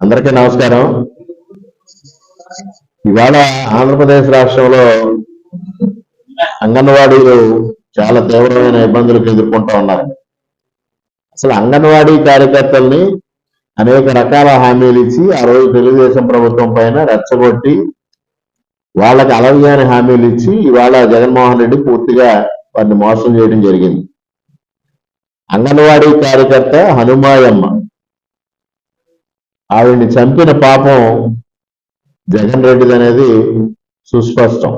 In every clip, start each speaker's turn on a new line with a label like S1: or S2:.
S1: అందరికీ నమస్కారం. ఇవాళ ఆంధ్రప్రదేశ్ రాష్ట్రంలో అంగన్వాడీలు చాలా తీవ్రమైన ఇబ్బందులకు ఎదుర్కొంటూ ఉన్నారు. అసలు అంగన్వాడీ కార్యకర్తల్ని అనేక రకాల హామీలు ఇచ్చి ఆ రోజు తెలుగుదేశం ప్రభుత్వం పైన రెచ్చగొట్టి వాళ్ళకి అలవ్యాని హామీలు ఇచ్చి ఇవాళ జగన్మోహన్ రెడ్డి పూర్తిగా వారిని మోసం చేయడం జరిగింది. అంగన్వాడీ కార్యకర్త హనుమాయమ్మ ఆవిడ్ని చంపిన పాపం జగన్ రెడ్డిది అనేది సుస్పష్టం.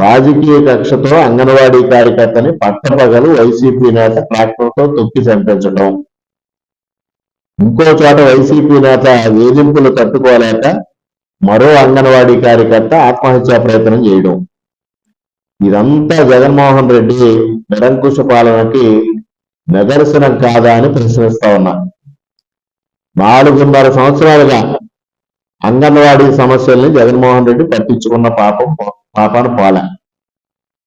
S1: రాజకీయ కక్షతో అంగన్వాడీ కార్యకర్తని పట్టపగలు వైసీపీ నేత ట్రాక్టర్తో తొక్కి చంపించడం ఇంకో చోట వైసీపీ నేత వేధింపులు తట్టుకోలేక మరో అంగన్వాడీ కార్యకర్త ఆత్మహత్యా ప్రయత్నం చేయడం. ఇదంతా జగన్మోహన్ రెడ్డి నిరంకుశ పాలనకి నిదర్శనం కాదా అని ప్రశ్నిస్తా ఉన్నా. నాలుగున్నర సంవత్సరాలుగా అంగన్వాడీ సమస్యల్ని జగన్మోహన్ రెడ్డి పట్టించుకున్న పాపం పాపాన పోలే.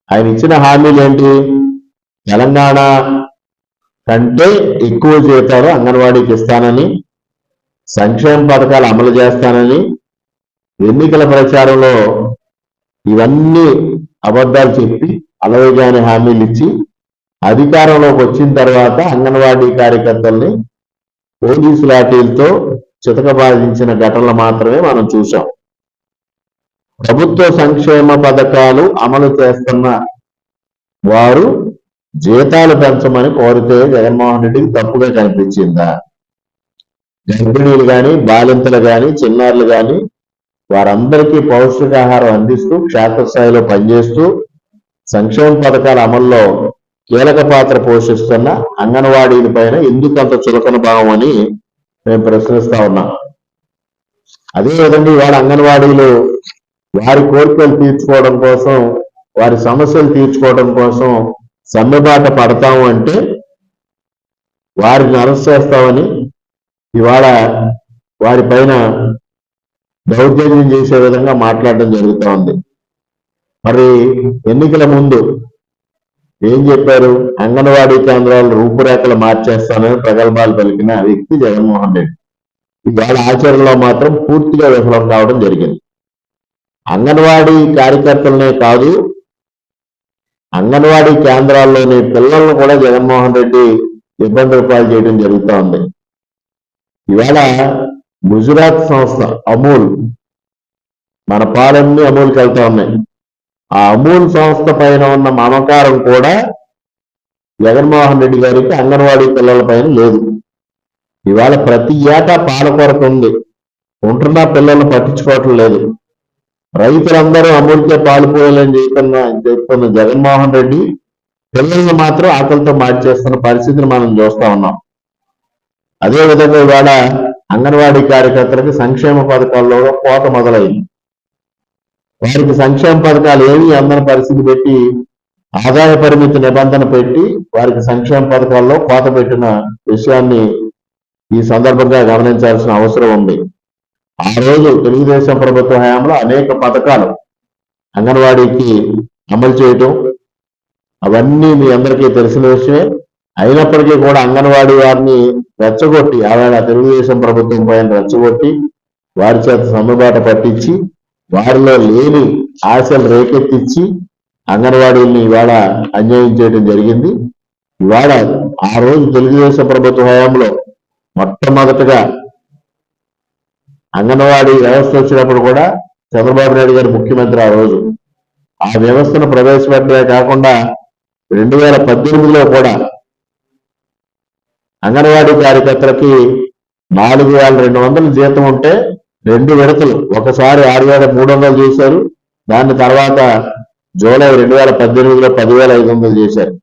S1: ఆయన ఇచ్చిన హామీలు ఏంటి? తెలంగాణ కంటే ఎక్కువ జీతాలు అంగన్వాడీకి ఇస్తానని సంక్షేమ పథకాలు అమలు చేస్తానని ఎన్నికల ప్రచారంలో ఇవన్నీ అబద్ధాలు చెప్పి అలవేగాని హామీలు ఇచ్చి అధికారంలోకి వచ్చిన తర్వాత అంగన్వాడీ కార్యకర్తల్ని పోలీసు లాఠీలతో చితకబాధించిన ఘటనలు మాత్రమే మనం చూసాం ప్రభుత్వ సంక్షేమ పథకాలు అమలు చేస్తున్న వారు జీతాలు పెంచమని కోరితే జగన్మోహన్ రెడ్డికి తప్పుగా కనిపించిందా? గర్భిణీలు కానీ బాలింతలు కానీ చిన్నారులు కానీ వారందరికీ పౌష్టికాహారం అందిస్తూ క్షేత్రస్థాయిలో పనిచేస్తూ సంక్షేమ పథకాల అమల్లో కీలక పాత్ర పోషిస్తున్న అంగన్వాడీల పైన ఎందుకు అంత చులకన భావం అని మేము ప్రశ్నిస్తా ఉన్నాం. అదే విధంగా ఇవాళ అంగన్వాడీలు వారి కోరికలు తీర్చుకోవడం కోసం వారి సమస్యలు తీర్చుకోవడం కోసం సమ్మెబాట పడతాము అంటే వారిని అరెస్ట్ చేస్తామని ఇవాళ వారి పైన దౌర్జన్యం చేసే విధంగా మాట్లాడడం జరుగుతూ ఉంది. మరి ఎన్నికల ముందు ఏం చెప్పారు? అంగన్వాడీ కేంద్రాలు రూపురేఖలు మార్చేస్తానని ప్రగల్భాలు పలికిన వ్యక్తి జగన్మోహన్ రెడ్డి. ఇవాళ ఆచరణలో మాత్రం పూర్తిగా విఫలం కావడం జరిగింది. అంగన్వాడీ కార్యకర్తలనే కాదు అంగన్వాడీ కేంద్రాల్లోని పిల్లలను కూడా జగన్మోహన్ రెడ్డి ఇబ్బందులు పాలు చేయడం జరుగుతూ ఉంది. ఇవాళ గుజరాత్ సంస్థ అమూల్ మన పాలన్నీ అమూల్కి వెళ్తా ఉన్నాయి. ఆ అమూల్ సంస్థ పైన ఉన్న మమకారం కూడా జగన్మోహన్ రెడ్డి గారికి అంగన్వాడీ పిల్లల పైన లేదు. ఇవాళ ప్రతి ఏటా పాల కొరత ఉంది. ఉంటున్న పిల్లల్ని పట్టించుకోవటం లేదు. రైతులందరూ అమూల్కే పాలు పోయాలని చెప్తున్న చెప్తున్న జగన్మోహన్ రెడ్డి పిల్లల్ని మాత్రం ఆకలితో మార్చేస్తున్న పరిస్థితిని మనం చూస్తా ఉన్నాం. అదే విధంగా ఇవాళ అంగన్వాడీ కార్యకర్తలకు సంక్షేమ పథకాల్లో కోత మొదలైంది. వారికి సంక్షేమ పథకాలు ఏమి అందని పరిస్థితి పెట్టి ఆదాయ పరిమితి నిబంధన పెట్టి వారికి సంక్షేమ పథకాల్లో కోత పెట్టిన విషయాన్ని ఈ సందర్భంగా గమనించాల్సిన అవసరం ఉంది. ఆ రోజు తెలుగుదేశం ప్రభుత్వ హయాంలో అనేక పథకాలు అంగన్వాడీకి అమలు చేయటం అవన్నీ మీ అందరికీ తెలిసిన విషయమే. అయినప్పటికీ కూడా అంగన్వాడీ వారిని రెచ్చగొట్టి ఆవేళ తెలుగుదేశం ప్రభుత్వం పైన రెచ్చగొట్టి వారి చేత సమ్ముబాట పట్టించి వారిలో లేని ఆశలు రేకెత్తించి అంగన్వాడీల్ని ఇవాళ అన్యాయం చేయడం జరిగింది. ఇవాళ ఆ రోజు తెలుగుదేశం ప్రభుత్వ హయాంలో మొట్టమొదటగా అంగన్వాడీ వ్యవస్థ వచ్చినప్పుడు కూడా చంద్రబాబు నాయుడు గారు ముఖ్యమంత్రి ఆ రోజు. ఆ వ్యవస్థను ప్రవేశపెట్టే కాకుండా రెండు వేల పద్దెనిమిదిలో కూడా అంగన్వాడీ కార్యకర్తలకి నాలుగు వేల రెండు వందల జీతం ఉంటే రెండు విడతలు. ఒకసారి ఆరు వేల మూడు వందలు చేశారు. దాని తర్వాత జూలై రెండు వేల పద్దెనిమిదిలో పదివేల ఐదు వందలు చేశారు.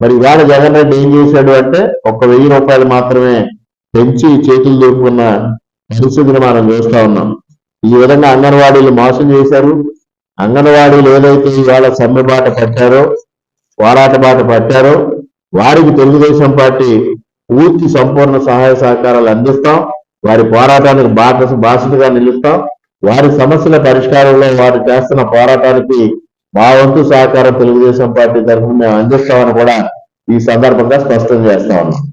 S1: మరి ఇవాళ జగన్ రెడ్డి ఏం చేశాడు అంటే ఒక వెయ్యి రూపాయలు మాత్రమే పెంచి చేతులు దూపుకున్న పరిస్థితిని మనం చూస్తా ఉన్నాం. ఈ విధంగా అంగన్వాడీలు మోసం చేశారు. అంగన్వాడీలు ఏదైతే ఇవాళ సమ్మె బాట పట్టారో పోరాట బాట పట్టారో వారికి తెలుగుదేశం పార్టీ పూర్తి సంపూర్ణ సహాయ సహకారాలు అందిస్తాం. వారి పోరాటానికి బాధ బాసటగా నిలుస్తాం. వారి సమస్యల పరిష్కారంలో వారు చేస్తున్న పోరాటానికి మా వంతు సహకారం తెలుగుదేశం పార్టీ తరఫున మేము అందిస్తామని కూడా ఈ సందర్భంగా స్పష్టం చేస్తా ఉన్నాం.